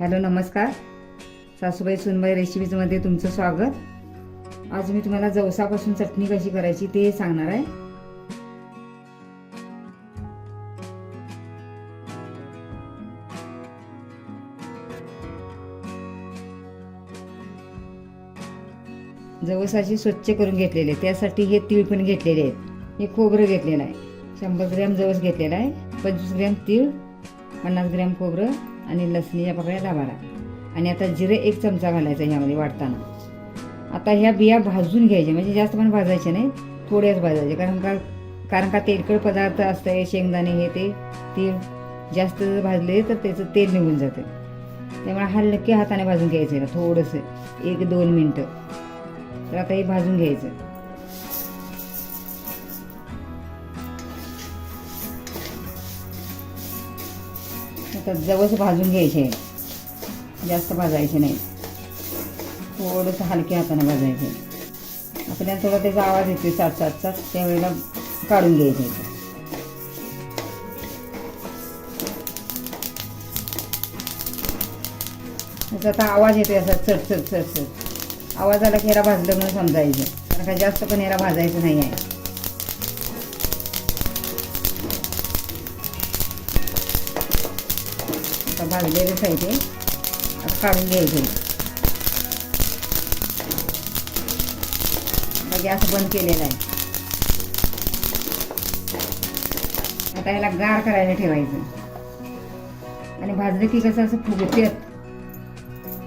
Hello नमस्कार. सासूबाई सुनबाई रेसिपीजमध्ये तुमचं स्वागत. आज मी तुम्हाला जवसापासून चटणी कशी करायची ते सांगणार आहे. जवसाचे स्वच्छ करून घेतलेले त्यासाठी हे तीळ पण घेतलेले आहेत. हे खोबरं घेतलेलं आहे. शंभर ग्रॅम जवस घेतलेला आहे. पंचवीस ग्रॅम तीळ पन्नास ग्रॅम खोबरं आणि लसणीच्या पाकळ्या दहा बारा आणि आता जिरे एक चमचा घालायचा ह्यामध्ये वाटताना आता ह्या बिया भाजून घ्यायच्या म्हणजे जास्त पण भाजायचे नाही थोड्याच भाजायचे कारण का कारण का तेलकट पदार्थ असतं शेंगदाणे हे ते तीळ जास्त जर भाजले तर त्याचं तेल निघून जातं. त्यामुळे हलके हाताने भाजून घ्यायचं आहे थोडंसं एक दोन मिनटं. तर आता हे भाजून घ्यायचं. आता जवळच भाजून घ्यायचे. जास्त भाजायचे नाही. थोडंसं हलक्या हाताने भाजायचे. आपल्याला थोडा त्याचा आवाज येतोय सात सात सात त्यावेळेला काढून घ्यायचे. आहे. त्याचा आता आवाज येतो असा चट चट चट चट आवाज आला की याला भाजलं म्हणून समजायचं. कारण का जास्त पण याला भाजायचं नाही आहे. आता भाजलेलेच आहे ते आता काढून घ्यायचे. गॅस बंद केलेला आहे. आता याला गार करायला ठेवायचं. आणि भाजलं की कसं असं फुगत्यात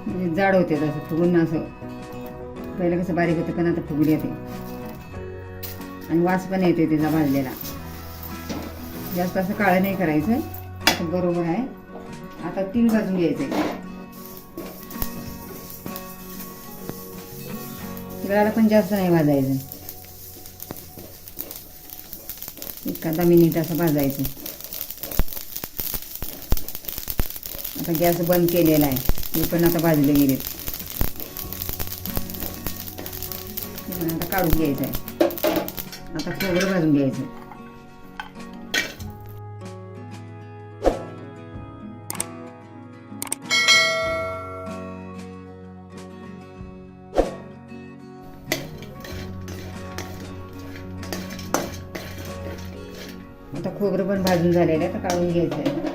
म्हणजे जाड होते असं फुगून असं. पहिलं कसं बारीक होतं पण आता फुगडी येते. आणि वास पण येते त्याचा भाजलेला. जास्त असं काळं नाही करायचं. असं बरोबर आहे. आता तीळ भाजून घ्यायचे. तिळाला पण जास्त नाही भाजायचं. एखादा मिनिट असं भाजायचं. आता गॅस बंद केलेला आहे. ते पण आता भाजले गेलेत आता काढून घ्यायचं आहे. आता खोबरं भाजून घ्यायचं. आता खोबरं पण भाजून झालेलं आहे तर काढून घ्यायचं आहे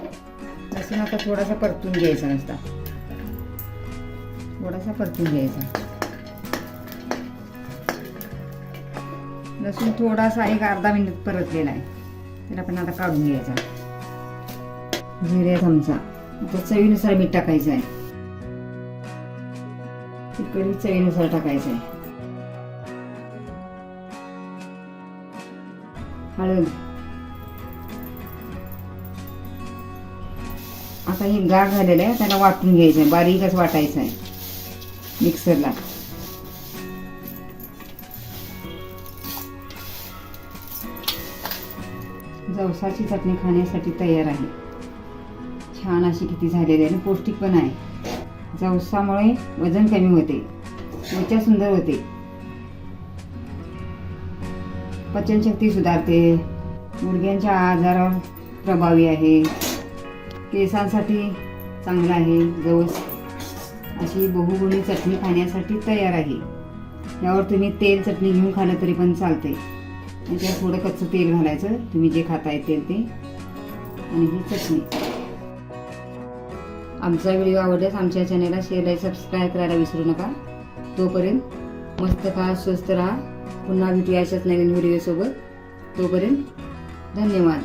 लसूण आता थोडासा परतून घ्यायचा नुसता. थोडासा परतून घ्यायचा. लसूण थोडासा एक अर्धा मिनिट परतलेला आहे. त्याला पण आता काढून घ्यायचा. जिरे चमचा आता चवीनुसार मीठ टाकायचं आहे. तिकडे चवीनुसार टाकायचं आहे. हळद. आता हे गाठ झालेलं आहे त्याला वाटून घ्यायचं आहे बारीकच वाटायचं आहे. मिक्सरला. जवसाची चटणी खाण्यासाठी तयार आहे. छान अशी किती झालेली आहे आणि पौष्टिक पण आहे. जवसामुळे वजन कमी होते त्वचा सुंदर होते. पचनशक्ती सुधारते. मुलग्यांच्या आजारावर प्रभावी आहे. केसांसाठी चांगलं आहे. जवस अशी बहुगुणी चटणी खाण्यासाठी तयार आहे. यावर तुम्ही तेल चटणी घेऊन खाल्लं तरी पण चालते आणि त्यात थोडं कच्चं तेल घालायचं. तुम्ही जे खाताय तेल ते. आणि ही चटणी. आमचा व्हिडिओ आवडल्यास आमच्या चॅनलला शेअर आणि सबस्क्राईब करायला विसरू नका. तोपर्यंत मस्त खा स्वस्त राहा. पुन्हा भेटूया अशाच नवीन व्हिडिओसोबत. तोपर्यंत धन्यवाद.